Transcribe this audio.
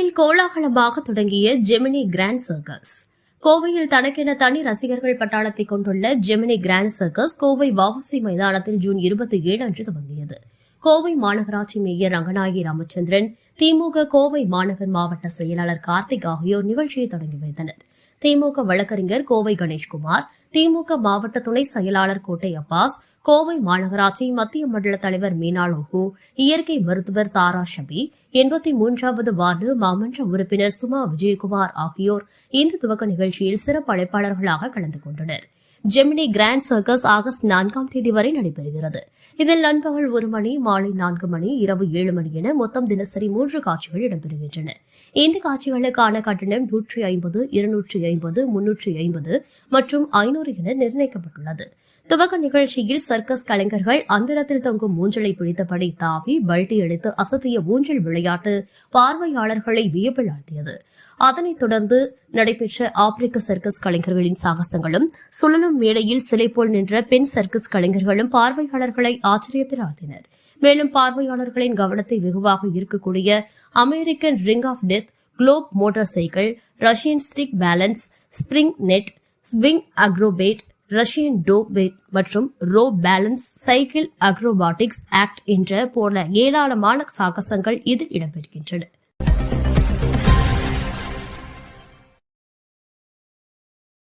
கோவையில் கோலாகலமாக தொடங்கிய ஜெமினி கிராண்ட் சர்க்கஸ் கோவையில் தனக்கென தனி ரசிகர்கள் பட்டாளத்தை கொண்டுள்ள ஜெமினி கிராண்ட் சர்க்கஸ் கோவை வாவசி மைதானத்தில் ஜூன் இருபத்தி ஏழு அன்று துவங்கியது. கோவை மாநகராட்சி மேயர் ரங்கநாயகி ராமச்சந்திரன் திமுக கோவை மாநகர் மாவட்ட செயலாளர் கார்த்திக் ஆகியோர் நிகழ்ச்சியை தொடங்கி வைத்தனர். திமுக வழக்கறிஞர் கோவை கணேஷ்குமார் திமுக மாவட்ட துணை செயலாளர் கோட்டை அப்பாஸ் கோவை மாநகராட்சி மத்திய மண்டல தலைவர் மீனா லோகு இயற்கை மருத்துவர் தாரா ஷபி எண்பத்தி மூன்றாவது வார்டு மாமன்ற உறுப்பினர் சுமா விஜயகுமார் ஆகியோர் இந்த துவக்க நிகழ்ச்சியில் சிறப்பு அழைப்பாளர்களாக கலந்து கொண்டனர். ஜெமினி கிராண்ட் சர்க்கஸ் ஆகஸ்ட் நான்காம் தேதி வரை நடைபெறுகிறது. இதில் நண்பகல் ஒரு மணி மாலை நான்கு மணி இரவு ஏழு மணி என மொத்தம் தினசரி மூன்று காட்சிகள் இடம்பெறுகின்றன. இந்த காட்சிகளுக்கான கட்டணம் நூற்றி ஐம்பது இருநூற்றி ஐம்பது முன்னூற்றி ஐம்பது மற்றும் ஐநூறு என நிர்ணயிக்கப்பட்டுள்ளது. துவக்க நிகழ்ச்சியில் சர்க்கஸ் கலைஞர்கள் அந்தரத்தில் தொங்கும் ஊஞ்சலை பிடித்தபடி தாவி பல்டி எடுத்து அசத்திய ஊஞ்சல் விளையாட்டு பார்வையாளர்களை வியப்பில் ஆழ்த்தியது அதனைத் தொடர்ந்து நடைபெற்ற ஆப்பிரிக்க சர்க்கஸ் கலைஞர்களின் சாகசங்களும் சுழலும் மேடையில் சிலை போல் நின்ற பெண் சர்க்கஸ் கலைஞர்களும் பார்வையாளர்களை ஆச்சரியத்தில் ஆழ்த்தினர் மேலும் பார்வையாளர்களின் கவனத்தை வெகுவாக ஈர்க்கக்கூடிய American ring of death globe motorcycle Russian stick balance spring net swing acrobat Russian டோபேட் மற்றும் ரோ பேலன்ஸ் சைக்கிள் அக்ரோபாட்டிக்ஸ் ஆக்ட் என்ற போல ஏராளமான சாகசங்கள் இதில் இடம்பெறுகின்றன.